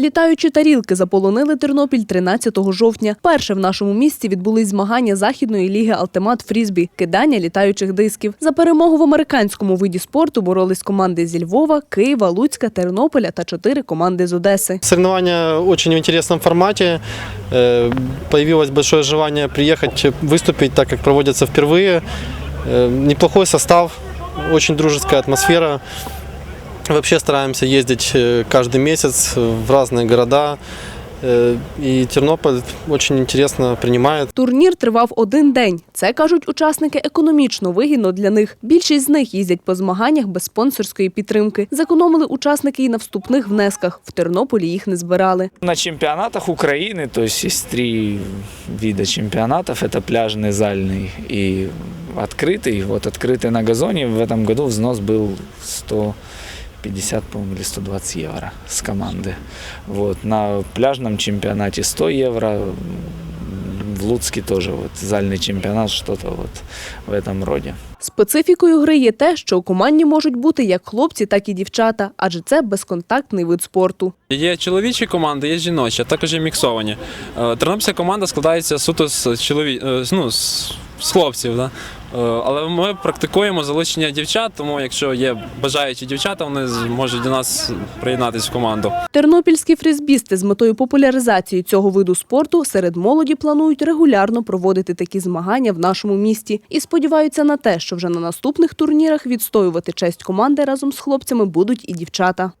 Літаючі тарілки заполонили Тернопіль 13 жовтня. Перше в нашому місті відбулись змагання західної ліги Алтемат Фрізбі, кидання літаючих дисків. За перемогу в американському виді спорту боролись команди зі Львова, Києва, Луцька, Тернополя та чотири команди з Одеси. Соревнования очень в интересном формате. Э, Появилось большое желание приехать выступить, так как проводятся впервые. Э, Неплохой состав, очень дружеская атмосфера. Вообще стараемся ездить э, каждый месяц в разные города. Э, И Тернополь очень интересно принимает. Турнір тривав один день. Це кажуть учасники економічно вигідно для них. Більшість з них їздять по змаганнях без спонсорської підтримки. Зекономили учасники і на вступних внесках. В Тернополі їх не збирали. На чемпионатах Украины, то есть есть три вида чемпионатов. Это пляжный, зальный и открытый. Вот открытый на газоне в этом году взнос был 150, по-моему, или 120 евро с команды. Вот. На пляжном чемпионате 100 евро. В Луцке тоже вот зальный чемпионат, что-то вот в этом роде. Специфікою гри є те, що у команді можуть бути як хлопці, так і дівчата, адже це безконтактний вид спорту. Є чоловічі команди, є жіночі, а також є міксовані. Е, Тернопільська команда складається суто з чолові... е, ну, з, з хлопців. Да? Е, Але ми практикуємо залучення дівчат, тому якщо є бажаючі дівчата, вони можуть до нас приєднатися в команду. Тернопільські фрізбісти з метою популяризації цього виду спорту серед молоді планують регулярно проводити такі змагання в нашому місті і сподіваються на те, що вже на наступних турнірах відстоювати честь команди разом з хлопцями будуть і дівчата.